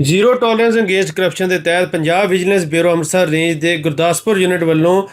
Zero tolerance against corruption ਦੇ ਤਹਿਤ Punjab vigilance bureau Amritsar range ਦੇ ਗੁਰਦਾਸਪੁਰ ਯੂਨਿਟ ਵੱਲੋਂ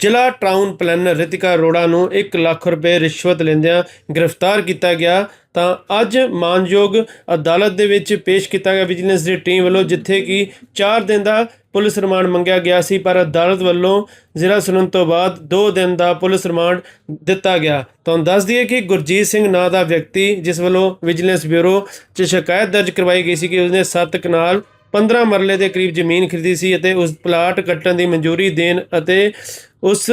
ਜ਼ਿਲ੍ਹਾ ਟਾਊਨ ਪਲੈਨਰ ਰਿਤਿਕਾ ਅਰੋੜਾ ਨੂੰ 1 ਲੱਖ ਰੁਪਏ ਰਿਸ਼ਵਤ ਲੈਂਦਿਆਂ ਗ੍ਰਿਫਤਾਰ ਕੀਤਾ ਗਿਆ। ਤਾਂ ਅੱਜ ਮਾਨਯੋਗ ਅਦਾਲਤ ਦੇ ਵਿੱਚ ਪੇਸ਼ ਕੀਤਾ ਗਿਆ ਵਿਜੀਲੈਂਸ ਦੀ ਟੀਮ ਵੱਲੋਂ ਜਿੱਥੇ ਕਿ 4 ਦਿਨ ਦਾ ਪੁਲਿਸ ਰਿਮਾਂਡ ਮੰਗਿਆ ਗਿਆ ਸੀ, ਪਰ ਅਦਾਲਤ ਵੱਲੋਂ ਜ਼ਿਲ੍ਹਾ ਸੁਣਨ ਤੋਂ ਬਾਅਦ 2 ਦਿਨ ਦਾ ਪੁਲਿਸ ਰਿਮਾਂਡ ਦਿੱਤਾ ਗਿਆ। ਤੁਹਾਨੂੰ ਦੱਸ ਦਈਏ ਕਿ ਗੁਰਜੀਤ ਸਿੰਘ ਨਾਂ ਦਾ ਵਿਅਕਤੀ, ਜਿਸ ਵੱਲੋਂ ਵਿਜੀਲੈਂਸ ਬਿਊਰੋ 'ਚ ਸ਼ਿਕਾਇਤ ਦਰਜ ਕਰਵਾਈ ਗਈ ਸੀ ਕਿ ਉਸਨੇ 7 ਕਨਾਲ 15 ਮਰਲੇ ਦੇ ਕਰੀਬ ਜ਼ਮੀਨ ਖਰੀਦੀ ਸੀ ਅਤੇ ਉਸ ਪਲਾਟ ਕੱਟਣ ਦੀ ਮਨਜ਼ੂਰੀ ਦੇਣ ਅਤੇ ਉਸ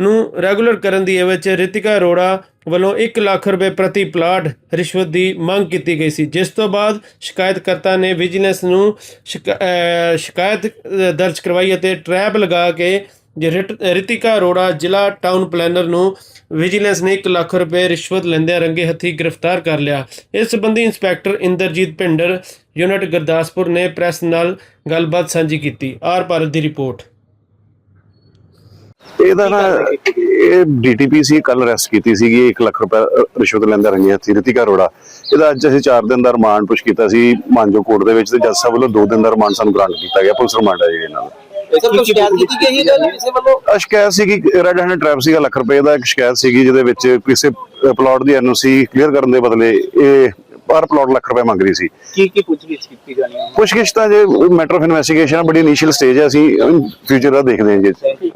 ਨੂੰ ਰੈਗੂਲਰ ਕਰਨ ਦੀ ਏਵਜ 'ਚ ਰਿਤਿਕਾ ਅਰੋੜਾ ਵੱਲੋਂ 1 ਲੱਖ ਰੁਪਏ ਪ੍ਰਤੀ ਪਲਾਟ ਰਿਸ਼ਵਤ ਦੀ ਮੰਗ ਕੀਤੀ ਗਈ ਸੀ। ਜਿਸ ਤੋਂ ਬਾਅਦ ਸ਼ਿਕਾਇਤਕਰਤਾ ਨੇ ਵਿਜੀਲੈਂਸ ਨੂੰ ਸ਼ਿਕਾ- ਸ਼ਿਕਾਇਤ ਦਰਜ ਕਰਵਾਈ ਅਤੇ ਟਰੈਪ ਲਗਾ ਕੇ ਰਿਟ- ਰਿਤਿਕਾ ਅਰੋੜਾ ਜ਼ਿਲ੍ਹਾ ਟਾਊਨ ਪਲੈਨਰ ਨੂੰ ਵਿਜੀਲੈਂਸ ਨੇ 1 ਲੱਖ ਰੁਪਏ ਰਿਸ਼ਵਤ ਲੈਂਦਿਆਂ ਰੰਗੇ ਹੱਥੀ ਗ੍ਰਿਫਤਾਰ ਕਰ ਲਿਆ। ਇਸ ਸੰਬੰਧੀ ਇੰਸਪੈਕਟਰ ਇੰਦਰਜੀਤ ਭਿੰਡਰ ਯੂਨਿਟ ਗੁਰਦਾਸਪੁਰ ਨੇ ਪ੍ਰੈਸ ਨਾਲ ਗੱਲਬਾਤ ਸਾਂਝੀ ਕੀਤੀ। ਆਰ ਭਾਰਤ ਦੀ ਰਿਪੋਰਟ। ਇਹਦਾ ਨਾ ਇਹ ਡੀਟੀਪੀ ਸੀ ਕੱਲ ਅਰੈਸਟ ਕੀਤੀ ਸੀਗੀ 1 ਲੱਖ ਰੁਪਏ ਰਿਸ਼ਵਤ ਲੈਂਦਾ ਰੰਗੀਆਂ ਹੱਥੀਂ ਰਿਤਿਕਾ ਅਰੋੜਾ। ਇਹਦਾ ਅੱਜ ਅਸੀਂ 4 ਦਿਨ ਦਾ ਰਿਮਾਂਡ ਪੁਸ਼ ਕੀਤਾ ਸੀ ਮਾਨਜੋ ਕੋਰਟ ਦੇ ਵਿੱਚ ਤੇ ਜੱਜ ਸਾਹਿਬ ਵੱਲੋਂ 2 ਦਿਨ ਦਾ ਰਿਮਾਂਡ ਸਾਨੂੰ ਗ੍ਰਾਂਟ ਕੀਤਾ ਗਿਆ ਪੁਲਿਸ ਰਿਮਾਂਡ ਹੈ ਜੀ ਇਹਨਾਂ ਦਾ ਸਰ ਕੋਈ ਸ਼ਿਕਾਇਤ ਸ਼ਿਕਾਇਤ ਸੀਗੀ ਰੈਡ ਹੈਂਡ ਟ੍ਰੈਪ ਸੀਗਾ ਲੱਖ ਰੁਪਏ ਦਾ ਇੱਕ ਸ਼ਿਕਾਇਤ ਸੀਗੀ ਜਿਹਦੇ ਵਿੱਚ ਕਿਸੇ ਪਲਾਟ ਦੀ ਐਨਓਸੀ ਕਲੀਅਰ ਕਰਨ ਦੇ ਬਦਲੇ ਇਹ ਪਰ ਪਲਾਟ ਲੱਖ ਰੁਪਏ ਮੰਗ ਰਹੀ ਸੀ। ਕੀ ਕੀ ਪੁੱਛਗਿੱਛ ਕੀਤੀ ਜਾਣੀ ਹੈ? ਪੁੱਛਗਿੱਛ ਤਾਂ ਜੇ ਮੈਟਰ ਆਫ ਇਨਵੈਸਟੀਗੇਸ਼ਨ ਬੜੀ ਇਨੀਸ਼ੀਅਲ ਸਟੇਜ ਹੈ ਅਸੀਂ ਫਿਊਚਰ ਦਾ ਦੇਖਦੇ ਹਾਂ ਜੀ।